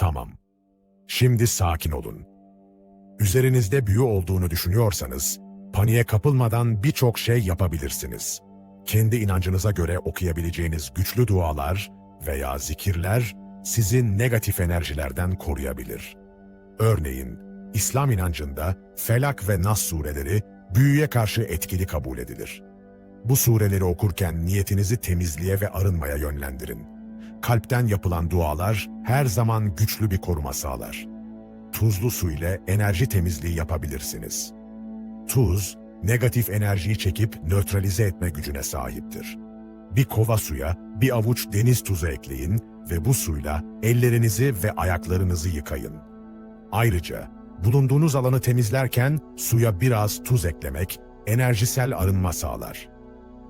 Tamam. Şimdi sakin olun. Üzerinizde büyü olduğunu düşünüyorsanız, paniğe kapılmadan birçok şey yapabilirsiniz. Kendi inancınıza göre okuyabileceğiniz güçlü dualar veya zikirler sizi negatif enerjilerden koruyabilir. Örneğin, İslam inancında Felak ve Nas sureleri büyüye karşı etkili kabul edilir. Bu sureleri okurken niyetinizi temizliğe ve arınmaya yönlendirin. Kalpten yapılan dualar her zaman güçlü bir koruma sağlar. Tuzlu su ile enerji temizliği yapabilirsiniz. Tuz, negatif enerjiyi çekip nötralize etme gücüne sahiptir. Bir kova suya bir avuç deniz tuzu ekleyin ve bu suyla ellerinizi ve ayaklarınızı yıkayın. Ayrıca bulunduğunuz alanı temizlerken suya biraz tuz eklemek enerjisel arınma sağlar.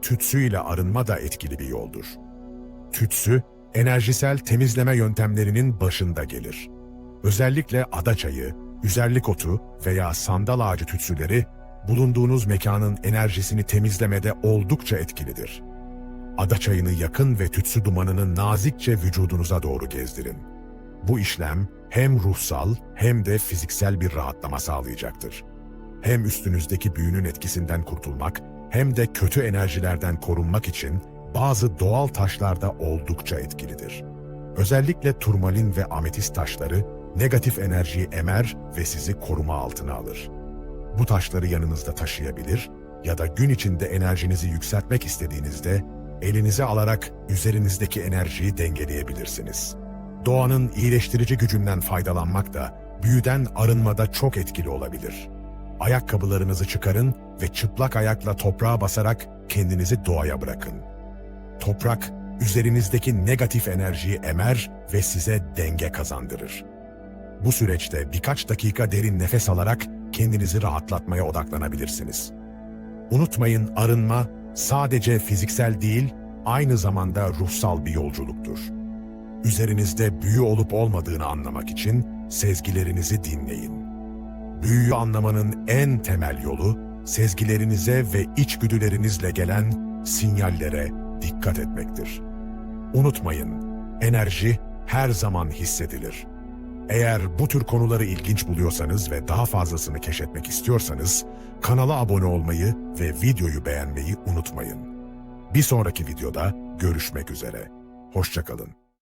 Tütsü ile arınma da etkili bir yoldur. Tütsü, enerjisel temizleme yöntemlerinin başında gelir. Özellikle adaçayı, üzerlik otu veya sandal ağacı tütsüleri bulunduğunuz mekanın enerjisini temizlemede oldukça etkilidir. Adaçayını yakın ve tütsü dumanını nazikçe vücudunuza doğru gezdirin. Bu işlem hem ruhsal hem de fiziksel bir rahatlama sağlayacaktır. Hem üstünüzdeki büyünün etkisinden kurtulmak hem de kötü enerjilerden korunmak için bazı doğal taşlar da oldukça etkilidir. Özellikle turmalin ve ametist taşları negatif enerjiyi emer ve sizi koruma altına alır. Bu taşları yanınızda taşıyabilir ya da gün içinde enerjinizi yükseltmek istediğinizde elinize alarak üzerinizdeki enerjiyi dengeleyebilirsiniz. Doğanın iyileştirici gücünden faydalanmak da büyüden arınmada çok etkili olabilir. Ayakkabılarınızı çıkarın ve çıplak ayakla toprağa basarak kendinizi doğaya bırakın. Toprak, üzerinizdeki negatif enerjiyi emer ve size denge kazandırır. Bu süreçte birkaç dakika derin nefes alarak kendinizi rahatlatmaya odaklanabilirsiniz. Unutmayın arınma sadece fiziksel değil, aynı zamanda ruhsal bir yolculuktur. Üzerinizde büyü olup olmadığını anlamak için sezgilerinizi dinleyin. Büyüyü anlamanın en temel yolu, sezgilerinize ve içgüdülerinizle gelen sinyallere dikkat etmektir. Unutmayın, enerji her zaman hissedilir. Eğer bu tür konuları ilginç buluyorsanız ve daha fazlasını keşfetmek istiyorsanız, kanala abone olmayı ve videoyu beğenmeyi unutmayın. Bir sonraki videoda görüşmek üzere. Hoşçakalın.